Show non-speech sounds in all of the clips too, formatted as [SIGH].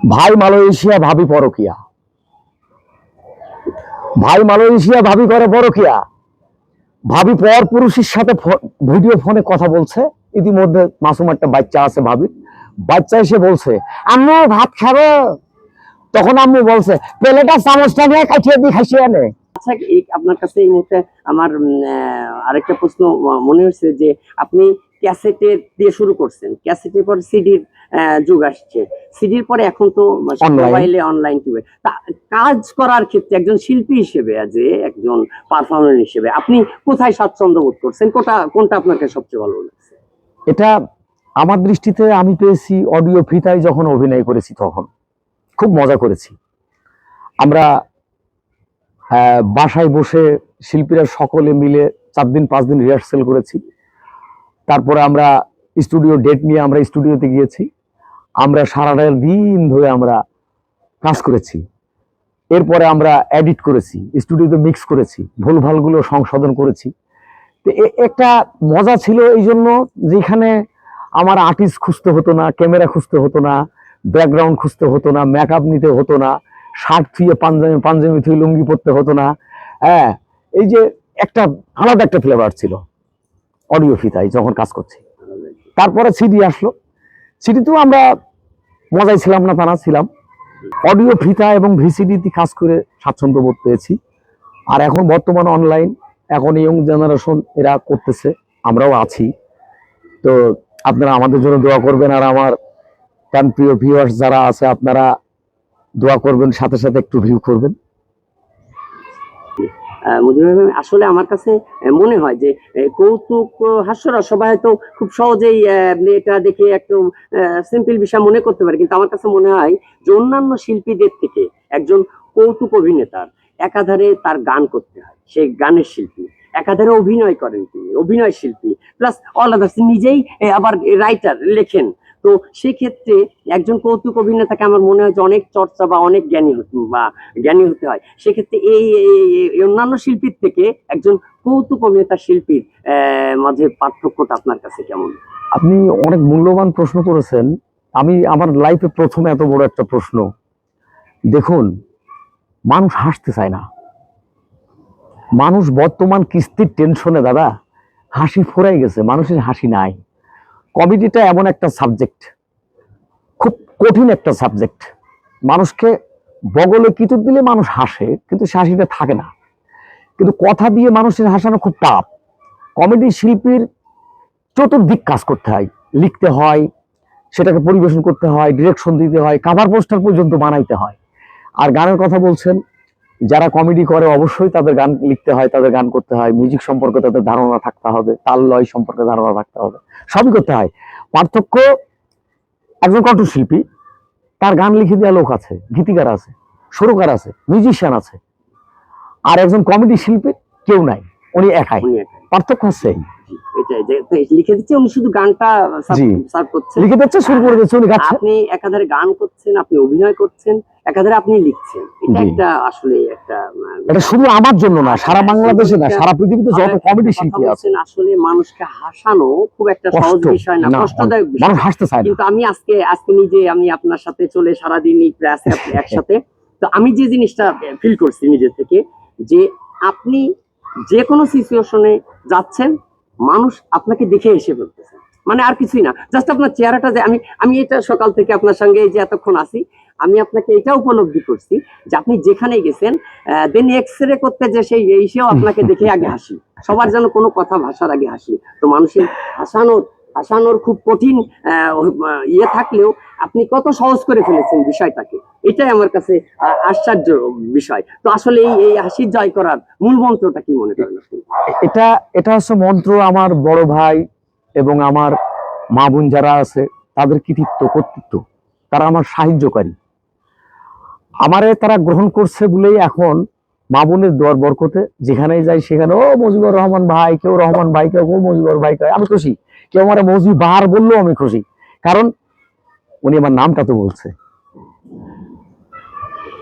ভাই মালয়েশিয়া ভাবি পরকিয়া। ভাই মালয়েশিয়া ভাবি করে পরকিয়া। ভাবি পর পুরুষের সাথে ভিডিও ফোনে কথা বলছে। ইতিমধ্যে মাসুম একটা বাচ্চা আছে ভাবি। বাচ্চা এসে বলছে, আম্মু, ভাত খাবে? তখন আম্মু বলছে প্লেটা চামচটা নিয়ে কাটিয়ে দিয়ে খাইছিয়ে নে আচ্ছা আপনার কাছে এই মুহূর্তে আমার আরেকটা প্রশ্ন মনে হচ্ছে যে আপনি ক্যাসেটের দিয়ে শুরু করছেন। ক্যাসেটের পর সিডির যুগ আসছে। সিডির পরে এখন তো মোবাইলে অনলাইন টিভি কাজ করার ক্ষেত্রে একজন শিল্পী হিসেবে যে একজন পারফর্মার হিসেবে আপনি কোথায় স্বাচ্ছন্দ্য বোধ করছেন? কোনটা কোনটা আপনাকে সবচেয়ে ভালো লাগছে? এটা আমার দৃষ্টিতে আমি পেয়েছি অডিও ফিতায় যখন অভিনয় করেছি তখন। খুব মজা করেছি। আমরা বাসায় বসে শিল্পীরা সকলে মিলে চার দিন পাঁচ দিন রিহার্সেল করেছি। তারপরে আমরা স্টুডিও ডেট নিয়ে আমরা স্টুডিওতে গিয়েছি। আমরা সারাটা দিন ধরে আমরা কাজ করেছি। এরপরে আমরা এডিট করেছি স্টুডিওতে মিক্স করেছি ভুলভালগুলো সংশোধন করেছি। তো একটা মজা ছিল এই জন্য যেখানে আমার আর্টিস্ট খুঁজতে হতো না ক্যামেরা খুঁজতে হতো না ব্যাকগ্রাউন্ড খুঁজতে হতো না মেকআপ নিতে হতো না শার্ট থুয়ে পাঞ্জাবি পাঞ্জাবি থুয়ে লুঙ্গি পরতে হতো না। হ্যাঁ এই যে একটা আলাদা একটা ফ্লেভার ছিল। অডিও ফিতায় যখন কাজ করছি। তারপরে সিডি আসলো। সিডিতেও আমরা মজাই ছিলাম না তা না ছিলাম। অডিও ফিতা এবং ভিসিডিতে কাজ করে স্বাচ্ছন্দ্য বোধ পেয়েছি। আর এখন বর্তমান অনলাইন এখন ইয়ং জেনারেশন এরা করতেছে, আমরাও আছি। তো আপনারা আমাদের জন্য দোয়া করবেন আর আমার প্রাণ প্রিয় ভিউয়ার্স যারা আছে, আপনারা দোয়া করবেন, সাথে সাথে একটু ভিউ করবেন। মুজিবুর রহমান, আসলে আমার কাছে মনে হয় যে কৌতুক হাস্যরস সবাই হয়তো খুব সহজেই এটা দেখে একটু সিম্পল বিষয় মনে করতে পারে। কিন্তু আমার কাছে মনে হয় যে অন্যান্য শিল্পীদের থেকে একজন কৌতুক অভিনেতার একাধারে তার গান করতে হয়। সে গানের শিল্পী। একাধারে অভিনয় করেন তিনি অভিনয় শিল্পী। প্লাস অল আদার্স নিজেই আবার রাইটার লেখেন। তো সেক্ষেত্রে একজন কৌতুক অভিনেতাকে আমার মনে হয় যে অনেক চর্চা বা অনেক জ্ঞানী বা জ্ঞানী হতে হয়। সেক্ষেত্রে এই অন্যান্য শিল্পীর থেকে একজন কৌতুক অভিনেতা শিল্পীর মাঝে পার্থক্যটা আপনার কাছে কেমন? আপনি অনেক মূল্যবান প্রশ্ন করেছেন। আমি আমার লাইফে প্রথম এত বড় একটা প্রশ্ন। দেখুন, মানুষ হাসতে চায় না। মানুষ বর্তমান কিস্তির টেনশনে দাদা। হাসি ফুরাই গেছে, মানুষের হাসি নাই। কমেডিটা এমন একটা সাবজেক্ট খুব কঠিন একটা সাবজেক্ট মানুষকে বগলে কিতুর দিলে মানুষ হাসে, কিন্তু সে হাসিটা থাকে না। কিন্তু কথা দিয়ে মানুষের হাসানো খুব টাফ কমেডি শিল্পীর চতুর্দিক কাজ করতে হয়। লিখতে হয়, সেটাকে পরিবেশন করতে হয় ডিরেকশন দিতে হয় কাভার পোস্টার পর্যন্ত বানাইতে হয়। আর গানের কথা বলছেন, যারা কমেডি করে অবশ্যই তাদের গান লিখতে হয়, তাদের গান করতে হয়। মিউজিক সম্পর্কে তাদের ধারণা থাকতে হবে, তাল লয় সম্পর্কে ধারণা থাকতে হবে। সবই করতে হয়। পার্থক্য, একজন কণ্ঠশিল্পী, তার গান লিখে দেওয়া লোক আছে, গীতিকার আছে, সুরকার আছে মিউজিশিয়ান আছে। আর একজন কমেডি শিল্পী কেউ নাই। উনি একাই। পার্থক্য হচ্ছে। লিখে দিচ্ছে উনি শুধু গানটা সার্ভ করছেন লিখে দিচ্ছে শুরু করে দিচ্ছে উনি গাচ্ছে। আপনি একাধারে গান করছেন আপনি অভিনয় করছেন একাধারে আপনি লিখছেন। এটা একটা আসলে একটা এটা শুধু আমার জন্য না সারা বাংলাদেশে না সারা পৃথিবীতে যত কমেডি শিল্পী আছে। আসলে মানুষকে হাসানো খুব একটা সহজ বিষয় না না কষ্টদায়ক বিষয়। মানুষ হাসতে চায় কিন্তু আমি আজকে আজকে নিজে আমি আপনার সাথে চলে সারাদিনই প্রায় [LAUGHS] একসাথে। তো আমি যে জিনিসটা ফিল করছি নিজে থেকে যে আপনি যে কোনো সিচুয়েশনে যাচ্ছেন, মানুষ আপনাকে দেখে এসে বলতেছে। মানে আর কিছুই না। জাস্ট আপনার চেহারাটা যে আমি আমি এটা সকাল থেকে আপনার সঙ্গে এই যে এতক্ষণ আসি আমি আপনাকে এটা উপলব্ধি করছি যে আপনি যেখানে গেছেন দেন এক্স রে করতে যে সেই এসেও আপনাকে দেখে আগে হাসি। সবার যেন কোনো কথা ভাষার আগে হাসি। তো মানুষের হাসানোর হাসানোর খুব কঠিন ইয়ে থাকলেও আপনি কত সহজ করে ফেলেছেন বিষয়টাকে। এটাই আমার কাছে আশ্চর্য বিষয়। তো আসলে এই এই হাসির জয় করার মূল মন্ত্রটা কি মনে করেন এটা এটা হচ্ছে মন্ত্র আমার বড় ভাই এবং আমার মা বোন যারা আছে, তাদের কৃতিত্ব, কর্তৃত্ব। তারা আমার সাহায্যকারী। আমারে তারা গ্রহণ করছে বলেই এখন মা বোনের দোয়ার বরকতে, যেখানেই যাই সেখানে, ও মজিবুর রহমান ভাই, কেউ রহমান ভাই, কেউ মজিবুর ভাই কয় আমি খুশি। কেউ আমার মৌজি বার বললেও আমি খুশি। কারণ উনি আমার নামটা তো বলছে।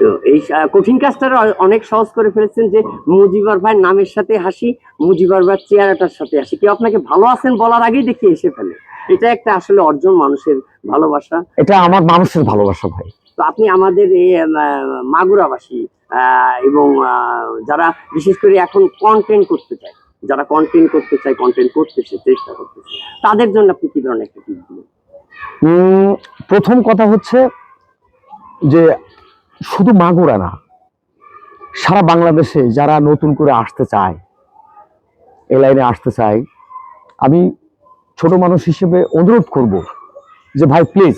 তো এই কঠিন কাজটা অনেক সহজ করে ফেলেছেন যে মুজিবার ভাই নামের সাথে হাসি মুজিবার ভাই চেহারাটার সাথে হাসি। কেউ আপনাকে ভালো আছেন বলার আগেই দেখে এসে ফেলে। এটা একটা আসলে অর্জন মানুষের ভালোবাসা। এটা আমার মানুষের ভালোবাসা ভাই। তো আপনি আমাদের এই মাগুরাবাসী আহ, এবং যারা বিশেষ করে এখন কন্টেন্ট করতে চায় যারা কন্টেন্ট করতে চায় কন্টেন্ট করতেছে চেষ্টা করতেছে। তাদের জন্য আপনি কি ধরনের একটা টিপ দিবেন? প্রথম কথা হচ্ছে যে শুধু মাগুরা না, সারা বাংলাদেশে যারা নতুন করে আসতে চায় এই লাইনে আসতে চায়, আমি ছোট মানুষ হিসেবে অনুরোধ করব যে, ভাই প্লিজ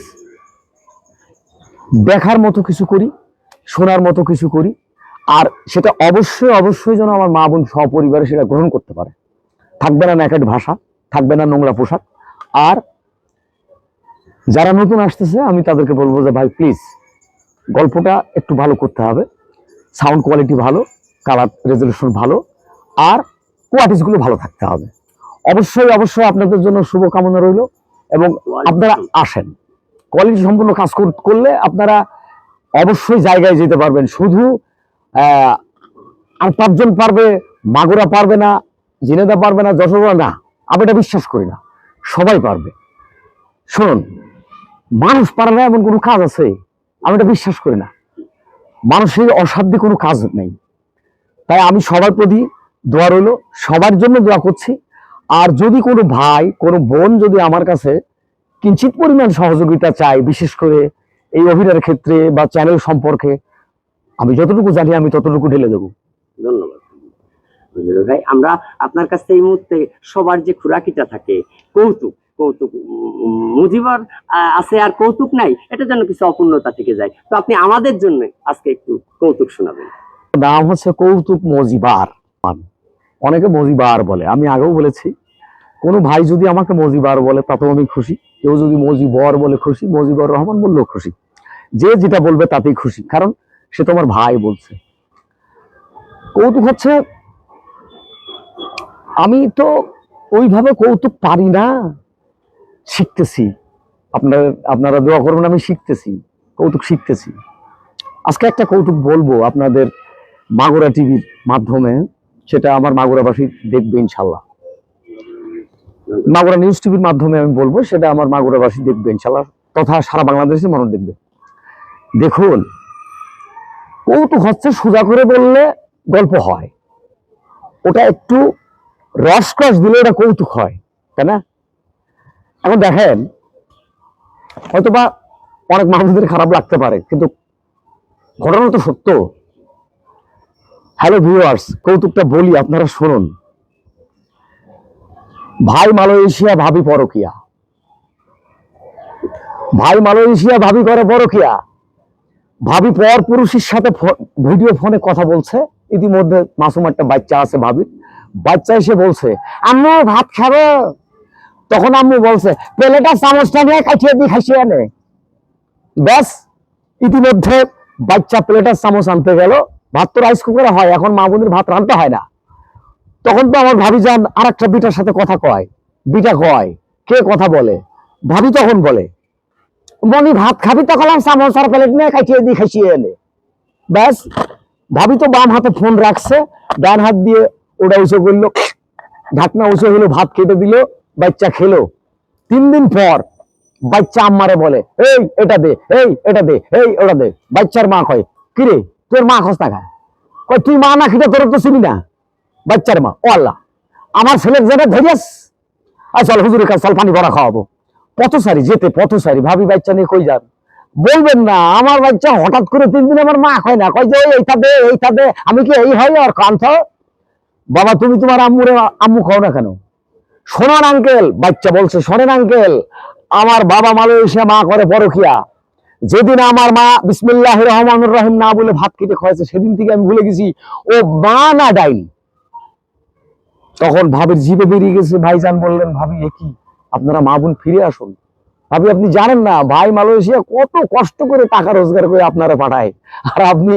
দেখার মতো কিছু করি, শোনার মতো কিছু করি আর সেটা অবশ্যই অবশ্যই যেন আমার মা বোন সপরিবারে সেটা গ্রহণ করতে পারে। থাকবে না ন্যাকেট ভাষা থাকবে না নোংরা পোশাক। আর যারা নতুন আসতেছে আমি তাদেরকে বলব যে ভাই প্লিজ গল্পটা একটু ভালো করতে হবে। সাউন্ড কোয়ালিটি ভালো কালার রেজলিউশন ভালো আর কোয়ালিটিসগুলো ভালো থাকতে হবে। অবশ্যই অবশ্যই আপনাদের জন্য শুভকামনা রইল এবং আপনারা আসেন। কোয়ালিটি সম্পূর্ণ কাজ কর- করলে আপনারা অবশ্যই জায়গায় যেতে পারবেন। শুধু আর পাঁচজন পারবে, মাগুরা পারবে না, জিনেদা পারবে না, যশোরা না। আমি এটা বিশ্বাস করি না। সবাই পারবে। শুনুন, মানুষ পারে না এমন কোনো কাজ আছে? আমি এটা বিশ্বাস করি না। মানুষের অসাধ্য কোনো কাজ নেই। তাই আমি সবার প্রতি দোয়া রইল, সবার জন্য দোয়া করছি। আর যদি কোনো ভাই, কোনো বোন যদি আমার কাছে কিঞ্চিত পরিমাণ সহযোগিতা চায়, বিশেষ করে এই অভিনয়ের ক্ষেত্রে বা চ্যানেল সম্পর্কে আমি যতটুকু জানি আমি ততটুকু ঢেলে দেবো। ধন্যবাদ। ভাই আমরা আপনার কাছে এই মুহূর্তে সবার যে খুরাকিটা থাকে কৌতুক কৌতুক মুজিবার আছে আর কৌতুক নাই এটা যেন কিছু অপূর্ণতা থেকে যায়। তো আপনি আমাদের জন্য আজকে একটু কৌতুক শোনাবেন। নাম হচ্ছে কৌতুক মজিবার। অনেকে মজিবার বলে আমি আগেও বলেছি কোনো ভাই যদি আমাকে মজিবার বলে তাতেও আমি খুশি। কেউ যদি মজিবর বলে খুশি মজিবর রহমান বললেও খুশি। যে যেটা বলবে তাতেই খুশি। কারণ সে তোমার ভাই বলছে। কৌতুক হচ্ছে, আমি তো ওইভাবে কৌতুক পারি না, শিখতেছি। আপনারা আপনারা দোয়া করবেন, আমি শিখতেছি, কৌতুক শিখতেছি। আজকে একটা কৌতুক বলব আপনাদের মাগুরা টিভির মাধ্যমে, সেটা আমার মাগুরাবাসী দেখবে ইনশাল্লাহ। মাগুরা নিউজ টিভির মাধ্যমে আমি বলব, সেটা আমার মাগুরাবাসী দেখবে ইনশাল্লাহ, তথা সারা বাংলাদেশের মানুষ দেখবে। দেখুন কৌতুক হচ্ছে সোজা করে বললে গল্প হয়। ওটা একটু রসকস দিলে ওটা কৌতুক হয়, তাই না? এখন দেখেন, হয়তোবা অনেক মানুষদের খারাপ লাগতে পারে, কিন্তু ঘটনা তো সত্য। হ্যালো ভিউয়ার্স কৌতুকটা বলি, আপনারা শুনুন। ভাই মালয়েশিয়া ভাবি পরকিয়া। ভাই মালয়েশিয়া ভাবি করে পরকিয়া। ভাবি পর পুরুষের সাথে ভিডিও ফোনে কথা বলছে। ইতিমধ্যে মাসুম একটা বাচ্চা আছে ভাবি বাচ্চা এসে বলছে, আম্মু, ভাত খাবে? তখন আম্মু বলছে প্লেটা চামচটা নিয়ে কাটিয়ে দিয়ে খাইছে এনে ব্যাস, ইতিমধ্যে বাচ্চা প্লেটার চামচ আনতে গেল। ভাত তো রাইস কুকারে হয়, এখন মা বোনের ভাত রান্না হয় না। তখন তো আমার ভাবি যান আর একটা বিটার সাথে কথা কয়। বিটা কয়, কে কথা বলে? ভাবি তখন বলে মনি ভাত খাবি আর চামচ আর প্লেট নিয়ে খাইছিয়ে দিয়ে খাইছিয়ে এলে ব্যাস, ভাবি তো বাম হাতে ফোন রাখছে, ডান হাত দিয়ে ওটা উঁচু করল, ঢাকনা উঁচু হলো, ভাত কেটে দিল, বাচ্চা খেলো। তিন দিন পর বাচ্চা আম্মারে বলে, এই, এটা দে, এই, এটা দে, এই, ওটা দে। বাচ্চার মা কয় কিরে তোর মা খস টাকা কয়, তুই মা না খেতে, তোর তো চিনি না। বাচ্চার মা, ও আল্লাহ, আমার ছেলের যেটা ধরিয়াস আর চল, হুজুরের কাছে চল, পানি ভরা খাওয়াবো। পথসারি যেতে পথসারি ভাবি বাচ্চা নিয়ে কই যান বলবেন না, আমার বাচ্চা হঠাৎ করে তিন দিন আমার মা হয় না, কয় যে এইটা দে এইটা দে আমি কি এই হয় আর কান্ত? বাবা, তুমি তোমার আম্মুরে, আম্মু খাও না কেন? শোনান আঙ্কেল বাচ্চা বলছে, শোনেন আঙ্কেল আমার বাবা মালয়েশিয়া মা করে পরকিয়া। যেদিন আমার মা বিসমিল্লাহ রহমানুর রহিম না বলে ভাত কেটে খাওয়াছে সেদিন থেকে আমি ভুলে গেছি, ও মা না ডাইনি তখন ভাবির জিভে বেরিয়ে গেছে, ভাইজান বললেন, ভাবি, এ কি? আপনারা মা বোন ফিরে আসুন। ভাবি, আপনি জানেন না, ভাই মালয়েশিয়া কত কষ্ট করে টাকা রোজগার করে আপনারা পাঠায়। আর আপনি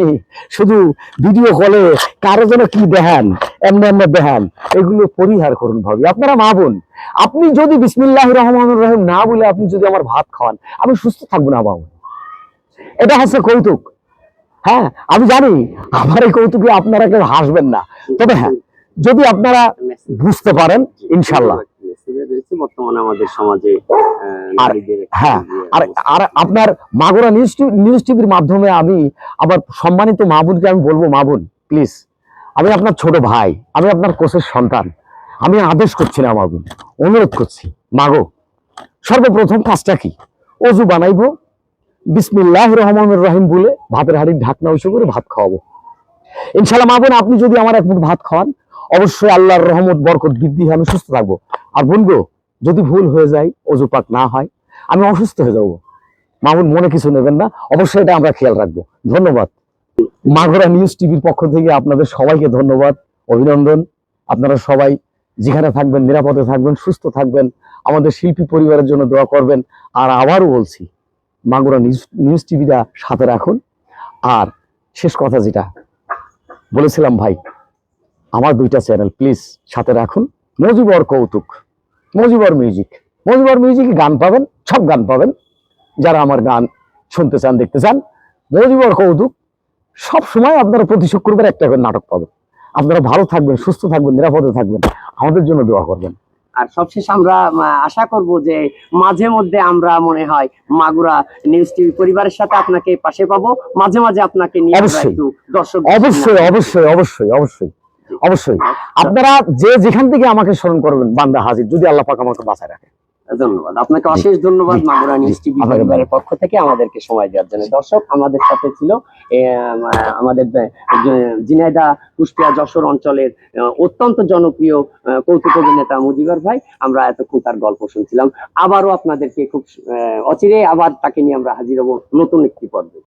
শুধু ভিডিও কলে কারও যেন কি দেখান, এমনি এমনি দেখান, এগুলো পরিহার করুন ভাবি। আপনারা মা বোন, আপনি যদি বিসমিল্লাহ রহমান রহিম না বলে আপনি যদি আমার ভাত খাওয়ান, আমি সুস্থ থাকব না বাবু। এটা হচ্ছে কৌতুক। হ্যাঁ আমি জানি, আমার এই কৌতুকে আপনারা কেউ হাসবেন না। তবে হ্যাঁ যদি আপনারা বুঝতে পারেন ইনশাল্লাহ বর্তমানে আমাদের সমাজে হ্যাঁ, আর আর আপনার মাগুরা নিউজ টিভির মাধ্যমে আমি আবার সম্মানিত মা আমি বলব মা প্লিজ আমি আপনার ছোট ভাই আমি আপনার কোষের সন্তান আমি আদেশ করছি না মা বোন অনুরোধ করছি মাগো সর্বপ্রথম কাজটা কি? অজু বানাইবো বিসমিল্লাহ রহমান রহিম বলে ভাতের হাড়ির ঢাকনা উঁচু করে ভাত খাওয়াবো। ইনশাল্লাহ মা বোন আপনি যদি আমার এক মুঠ ভাত খাওয়ান অবশ্যই আল্লাহর রহমত বরকত বৃদ্ধি হয়ে আমি সুস্থ থাকব। আর বোন গো যদি ভুল হয়ে যায় অজু পাক না হয়, আমি অসুস্থ হয়ে যাব। মামুন, মনে কিছু নেবেন না? অবশ্যই এটা আমরা খেয়াল রাখব। ধন্যবাদ। মাঘরা নিউজ টিভির পক্ষ থেকে আপনাদের সবাইকে ধন্যবাদ, অভিনন্দন। আপনারা সবাই যেখানে থাকবেন, নিরাপদে থাকবেন, সুস্থ থাকবেন, আমাদের শিল্পী পরিবারের জন্য দোয়া করবেন। আর আবারও বলছি, মাগুরা নিউজ নিউজ টিভিটা সাথে রাখুন। আর শেষ কথা যেটা, বলেছিলাম ভাই, আমার দুইটা চ্যানেল, প্লিজ, সাথে রাখুন। মজিবর কৌতুক। মজিবর মিউজিক মজিবর মিউজিকে গান পাবেন সব গান পাবেন। যারা আমার গান শুনতে চান দেখতে চান মজিবর কৌতুক সব সময় আপনারা প্রতি শুক্রবার একটা করে নাটক পাবেন। আপনারা ভালো থাকবেন সুস্থ থাকবেন নিরাপদে থাকবেন। আমাদের জন্য দোয়া করবেন। আর সবশেষ আমরা আশা করব যে মাঝে মধ্যে আমরা মনে হয় মাগুরা নিউজ টিভি পরিবারের সাথে আপনাকে পাশে পাবো। মাঝে মাঝে আপনাকে নিয়ে একটু দর্শক অবশ্যই অবশ্যই অবশ্যই অবশ্যই। অবশ্যই। আপনারা যে যেখান থেকে আমাকে স্মরণ করবেন বান্দা হাজির যদি আল্লাহ পাক আমাকে বাঁচায় রাখে। ধন্যবাদ। আপনাকে অশেষ ধন্যবাদ মাগুরা নিউজ টিভি পরিবারের পক্ষ থেকে আমাদেরকে সময় দেওয়ার জন্য। দর্শক আমাদের সাথে ছিল আমাদের আহ, জ- ঝিনাইদহ কুষ্টিয়া যশোর অঞ্চলের অত্যন্ত জনপ্রিয় কৌতুক অভিনেতা মুজিবর ভাই। আমরা এতক্ষণ তার গল্প শুনছিলাম। আবারও আপনাদেরকে খুব অচিরে আবার তাকে নিয়ে আমরা হাজির হব নতুন একটি পর্বে।